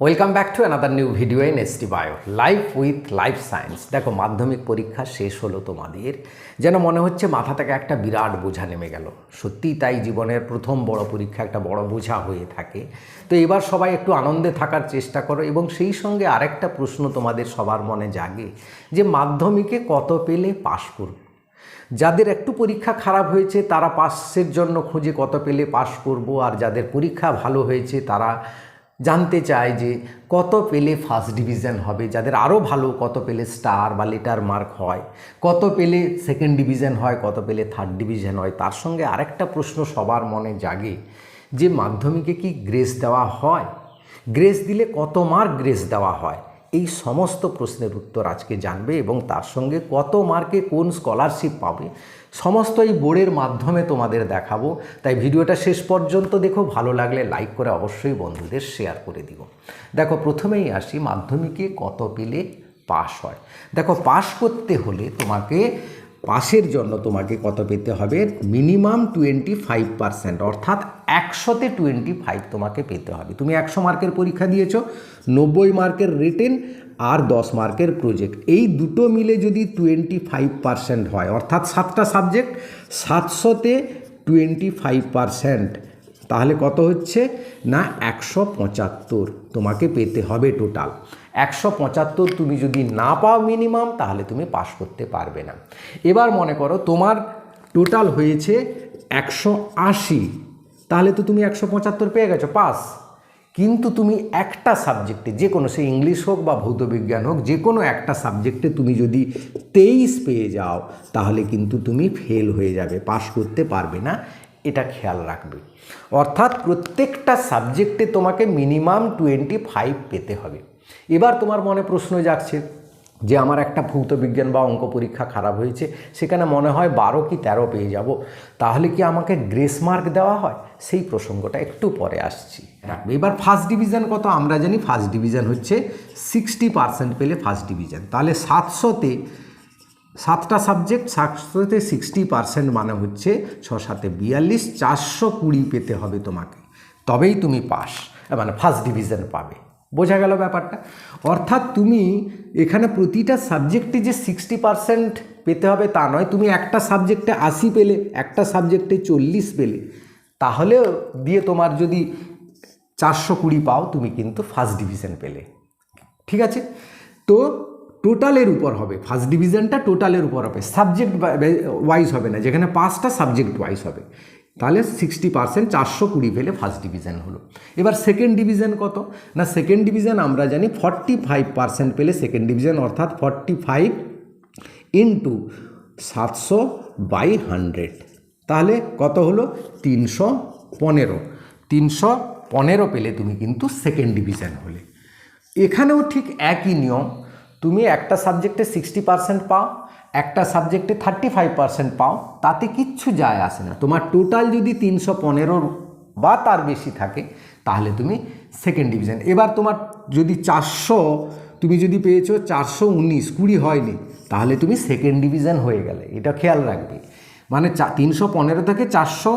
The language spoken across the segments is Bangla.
Welcome back to another new video in ST bio life with life science দেখো, মাধ্যমিক পরীক্ষা শেষ হলো তোমাদের। যেন মনে হচ্ছে মাথা থেকে একটা বিরাট বোঝা নেমে গেল। সত্যিই তাই জীবনের প্রথম বড় পরীক্ষা, একটা বড় বোঝা হয়ে থাকে। তো এবার সবাই একটু আনন্দে থাকার চেষ্টা করো এবং সেই সঙ্গে আরেকটা প্রশ্ন তোমাদের সবার মনে জাগে, যে মাধ্যমিকে কত পেলে পাশ করবে? যাদের একটু পরীক্ষা খারাপ হয়েছে, তারা পাসের জন্য খুঁজে কত পেলে পাশ করব, আর যাদের পরীক্ষা ভালো হয়েছে, তারা জানতে চায় যে কত পেলে ফার্স্ট ডিভিশন হবে, যাদের আরও ভালো কত পেলে স্টার বা লেটার মার্ক হয়, কত পেলে সেকেন্ড ডিভিশন হয়, কত পেলে থার্ড ডিভিশন হয়, তার সঙ্গে আরেকটা প্রশ্ন সবার মনে জাগে, যে মাধ্যমিকে কি গ্রেস দেওয়া হয়? গ্রেস দিলে কত মার্ক গ্রেস দেওয়া হয়? এই সমস্ত প্রশ্নের উত্তর আজকে জানবে এবং তার সঙ্গে কত মার্কে কোন স্কলারশিপ পাবে, সমস্ত এই বোর্ডের মাধ্যমে তোমাদের দেখাবো। তাই ভিডিওটা শেষ পর্যন্ত দেখো, ভালো লাগলে লাইক করে অবশ্যই বন্ধুদের শেয়ার করে দিও। দেখো, প্রথমেই আসি, মাধ্যমিকে কত পেলে পাশ হয়? দেখো পাশ করতে হলে তোমাকে পাসের জন্য তোমাকে কত পেতে হবে? মিনিমাম টোয়েন্টি ফাইভ পারসেন্ট অর্থাৎ একশোতে টোয়েন্টি ফাইভ তোমাকে পেতে হবে। তুমি একশো মার্কের পরীক্ষা দিয়েছ, নব্বই মার্কের রিটেন আর দশ মার্কের প্রজেক্ট এই দুটো মিলে যদি টোয়েন্টি ফাইভ পারসেন্ট হয়, অর্থাৎ সাতটা সাবজেক্ট সাতশোতে টোয়েন্টি ফাইভ পার্সেন্ট তাহলে কত হচ্ছে? না, একশো পঁচাত্তর। তোমাকে পেতে হবে টোটাল একশো পঁচাত্তর তুমি যদি না পাও মিনিমাম তাহলে তুমি পাস করতে পারবে না। এবার মনে করো তোমার টোটাল হয়েছে একশো আশি। তাহলে তো তুমি একশো পঁচাত্তর পেয়ে গেছো পাস কিন্তু তুমি একটা সাবজেক্টে যে কোনো, সে ইংলিশ হোক বা ভৌতবিজ্ঞান হোক, যে কোনো একটা সাবজেক্টে তুমি যদি তেইশ পেয়ে যাও, তাহলে কিন্তু তুমি ফেল হয়ে যাবে পাস করতে পারবে না। এটা খেয়াল রাখবে। অর্থাৎ প্রত্যেকটা সাবজেক্টে তোমাকে মিনিমাম টোয়েন্টি ফাইভ পেতে হবে। এবার তোমার মনে প্রশ্ন যাচ্ছে যে আমার একটা ভৌত বিজ্ঞান বা অঙ্ক পরীক্ষা খারাপ হয়েছে, সেখানে মনে হয় বারো কি তেরো পেয়ে যাব। তাহলে কি আমাকে গ্রেস মার্ক দেওয়া হয়? সেই প্রসঙ্গটা একটু পরে আসছি। এবার ফার্স্ট ডিভিশন কত? আমরা জানি ফার্স্ট ডিভিশন হচ্ছে সিক্সটি পার্সেন্ট পেলে ফার্স্ট ডিভিশন তাহলে সাতশোতে সাতটা সাবজেক্ট সাতশোতে সিক্সটি পার্সেন্ট মানে হচ্ছে ছ সাতে বিয়াল্লিশ, চারশো কুড়ি পেতে হবে তোমাকে। তবেই তুমি পাস মানে ফার্স্ট ডিভিশন পাবে। বোঝা গেল ব্যাপারটা? অর্থাৎ তুমি এখানে প্রতিটা সাবজেক্টে যে সিক্সটি পার্সেন্ট পেতে হবে তা নয়, তুমি একটা সাবজেক্টে আশি পেলে, একটা সাবজেক্টে চল্লিশ পেলে। তাহলে দিয়ে তোমার যদি চারশো কুড়ি পাও, তুমি কিন্তু ফার্স্ট ডিভিশন পেলে। ঠিক আছে? তো টোটালের উপর হবে। ফার্স্ট ডিভিশনটা টোটালের উপর হবে। সাবজেক্ট ওয়াইজ হবে না। যেখানে পাঁচটা সাবজেক্ট ওয়াইজ হবে। তাহলে সিক্সটি পার্সেন্ট চারশো কুড়ি পেলে ফার্স্ট ডিভিশন হলো। এবার সেকেন্ড ডিভিশন কত? না সেকেন্ড ডিভিশন আমরা জানি ফর্টি ফাইভ পার্সেন্ট পেলে সেকেন্ড ডিভিশন অর্থাৎ ফর্টি ফাইভ ইন্টু সাতশো বাই হান্ড্রেড তাহলে কত হলো? তিনশো পনেরো। তিনশো পনেরো পেলে তুমি কিন্তু সেকেন্ড ডিভিশন হলে। এখানেও ঠিক একই নিয়ম। তুমি একটা সাবজেক্টে সিক্সটি পার্সেন্ট পাও, একটা সাবজেক্টে থার্টি ফাইভ পার্সেন্ট পাও, তাতে কিচ্ছু যায় আসে না। তোমার টোটাল যদি তিনশো পনেরোর বা তার বেশি থাকে, তাহলে তুমি সেকেন্ড ডিভিশন এবার তোমার যদি চারশো, তুমি যদি পেয়েছ চারশো উনিশ, কুড়ি হয়নি, তাহলে তুমি সেকেন্ড ডিভিশন হয়ে গেলে। এটা খেয়াল রাখবে। মানে চা তিনশো পনেরো থেকে চারশো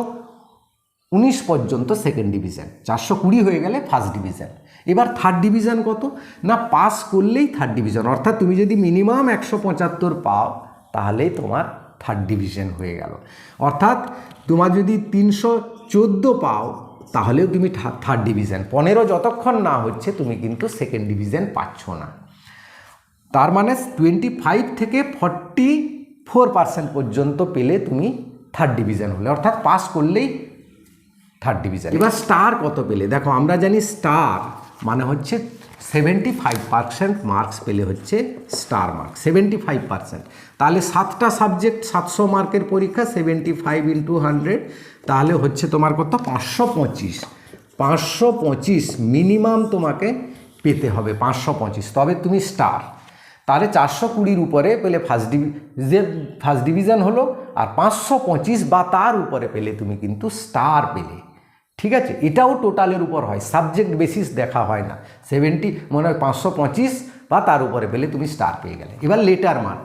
উনিশ পর্যন্ত সেকেন্ড ডিভিশন চারশো কুড়ি হয়ে গেলে ফার্স্ট ডিভিশন এবার থার্ড ডিভিশন কত? না পাস করলেই থার্ড ডিভিশন অর্থাৎ তুমি যদি মিনিমাম একশো পঁচাত্তর পাও, তাহলেই তোমার থার্ড ডিভিশন হয়ে গেল। অর্থাৎ তোমার যদি তিনশো চোদ্দ পাও, তাহলেও তুমি থার্ড ডিভিশন পনেরো যতক্ষণ না হচ্ছে, তুমি কিন্তু সেকেন্ড ডিভিশন পাচ্ছ না। তার মানে টোয়েন্টি ফাইভ থেকে ফর্টি ফোর পার্সেন্ট পর্যন্ত পেলে তুমি থার্ড ডিভিশন হলে। অর্থাৎ পাস করলেই থার্ড ডিভিশন এবার স্টার কত পেলে? দেখো, আমরা জানি স্টার মানে হচ্ছে সেভেন্টি ফাইভ পার্সেন্ট মার্কস পেলে হচ্ছে star mark seventy five percent তাহলে সাতটা সাবজেক্ট সাতশো মার্কের পরীক্ষা সেভেন্টি ফাইভ ইন্টু হান্ড্রেড তাহলে হচ্ছে তোমার কত? পাঁচশো পঁচিশ। পাঁচশো পঁচিশ মিনিমাম তোমাকে পেতে হবে, পাঁচশো পঁচিশ। তবে তুমি স্টার তাহলে চারশো কুড়ির উপরে পেলে ফার্স্ট ডিভি ফার্স্ট ডিভিশন হলো, আর পাঁচশো পঁচিশ বা তার উপরে পেলে তুমি কিন্তু স্টার পেলে। ঠিক আছে? এটাও টোটালের উপর হয়। সাবজেক্ট বেসিস দেখা হয় না। সেভেন্টি মনে হয় পাঁচশো পঁচিশ বা তার উপরে পেলে তুমি স্টার পেয়ে গেলে। এবার লেটার মার্ক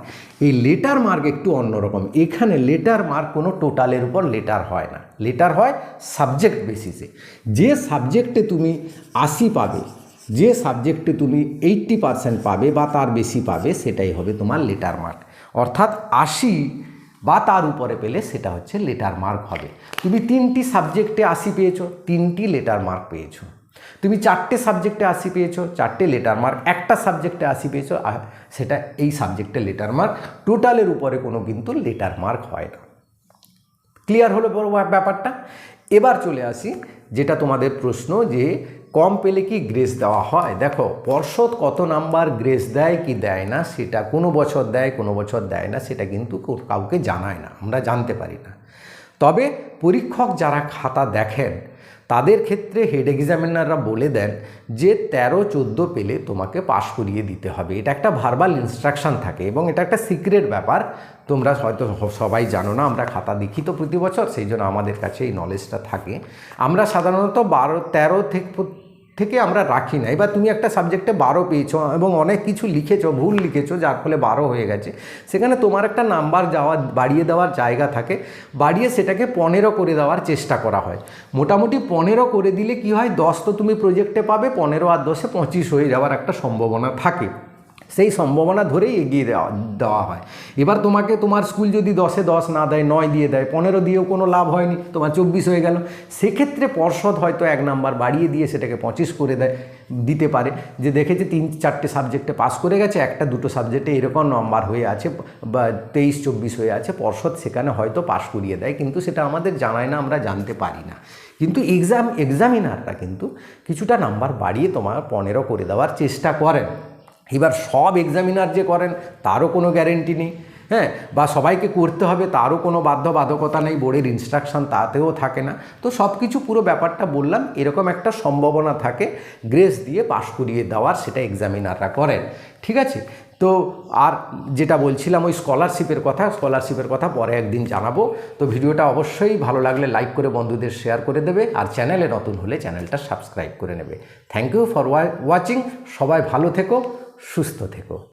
এই লেটার মার্ক একটু অন্যরকম এখানে লেটার মার্ক কোনো টোটালের উপর লেটার হয় না। লেটার হয় সাবজেক্ট বেসিসে যে সাবজেক্টে তুমি আশি পাবে, যে সাবজেক্টে তুমি এইট্টি পাবে বা তার বেশি পাবে, সেটাই হবে তোমার লেটার মার্ক অর্থাৎ আশি বা তার উপরে পেলে সেটা হচ্ছে লেটার মার্ক হবে। তুমি তিনটি সাবজেক্টে আশি পেয়েছ, তিনটি লেটার মার্ক পেয়েছ। তুমি চারটে সাবজেক্টে আশি পেয়েছ, চারটে লেটার মার্ক একটা সাবজেক্টে আশি পেয়েছ সেটা এই সাবজেক্টে লেটার মার্ক টোটালের উপরে কোনো কিন্তু লেটার মার্ক হয় না। ক্লিয়ার হলো ব্যাপারটা? এবার চলে আসি, যেটা তোমাদের প্রশ্ন যে কম পেলে কি গ্রেস দেওয়া হয়? দেখো, পর্ষদ কত নাম্বার গ্রেস দেয়, কি দেয় না, সেটা কোনো বছর দেয়, কোনো বছর দেয় না, সেটা কিন্তু কাউকে জানায় না, আমরা জানতে পারি না। তবে পরীক্ষক যারা খাতা দেখেন তাদের ক্ষেত্রে হেড এক্সামিনাররা বলে দেন যে তেরো, চোদ্দ পেলে তোমাকে পাশ করিয়ে দিতে হবে। এটা একটা ভার্বাল ইনস্ট্রাকশান থাকে এবং এটা একটা সিক্রেট ব্যাপার। তোমরা হয়তো সবাই জানো না, আমরা খাতা দেখি তো প্রতি বছর, সেই জন্য আমাদের কাছে এই নলেজটা থাকে। আমরা সাধারণত বারো, তেরো থেকে থেকে আমরা রাখি না। এবার তুমি একটা সাবজেক্টে বারো পেয়েছ এবং অনেক কিছু লিখেছো, ভুল লিখেছো, যার ফলে বারো হয়ে গেছে। সেখানে তোমার একটা নাম্বার যাওয়া, বাড়িয়ে দেওয়ার জায়গা থাকে। বাড়িয়ে সেটাকে পনেরো করে দেওয়ার চেষ্টা করা হয়। মোটামুটি পনেরো করে দিলে কি হয়? দশ তো তুমি প্রজেক্টে পাবে, পনেরো আর দশে পঁচিশ হয়ে যাওয়ার একটা সম্ভাবনা থাকে। সেই সম্ভাবনা ধরেই এগিয়ে দেওয়া দেওয়া হয়। এবার তোমাকে তোমার স্কুল যদি দশে দশ না দেয়, নয় দিয়ে দেয়, পনেরো দিয়েও কোনো লাভ হয়নি, তোমার চব্বিশ হয়ে গেল। সেক্ষেত্রে পর্ষদ হয়তো এক নাম্বার বাড়িয়ে দিয়ে সেটাকে পঁচিশ করে দেয়, দিতে পারে। যে দেখেছে তিন, চারটে সাবজেক্টে পাস করে গেছে, একটা, দুটো সাবজেক্টে এরকম নাম্বার হয়ে আছে, বা তেইশ, চব্বিশ হয়ে আছে, পর্ষদ সেখানে হয়তো পাস করিয়ে দেয়, কিন্তু সেটা আমাদের জানায় না, আমরা জানতে পারি না। কিন্তু এক্সাম এক্সামিনাররা কিন্তু কিছুটা নাম্বার বাড়িয়ে তোমার পনেরো করে দেওয়ার চেষ্টা করেন। এবার সব এক্সামিনার যে করেন, তারও কোনো গ্যারেন্টি নেই। হ্যাঁ বা সবাইকে করতে হবে, তারও কোনো বাধ্যবাধকতা নেই বোর্ডের ইনস্ট্রাকশন তাতেও থাকে না। তো সব কিছু পুরো ব্যাপারটা বললাম, এরকম একটা সম্ভাবনা থাকে গ্রেস দিয়ে পাশ করিয়ে দেওয়ার সেটা এক্সামিনাররা করেন। ঠিক আছে? তো আর যেটা বলছিলাম ওই স্কলারশিপের কথা স্কলারশিপের কথা পরে একদিন জানাব। তো ভিডিওটা অবশ্যই ভালো লাগলে লাইক করে বন্ধুদের শেয়ার করে দেবে, আর চ্যানেলে নতুন হলে চ্যানেলটা সাবস্ক্রাইব করে নেবে। থ্যাংক ইউ ফর ওয়াচিং সবাই ভালো থেকো। সুস্থ থেকো।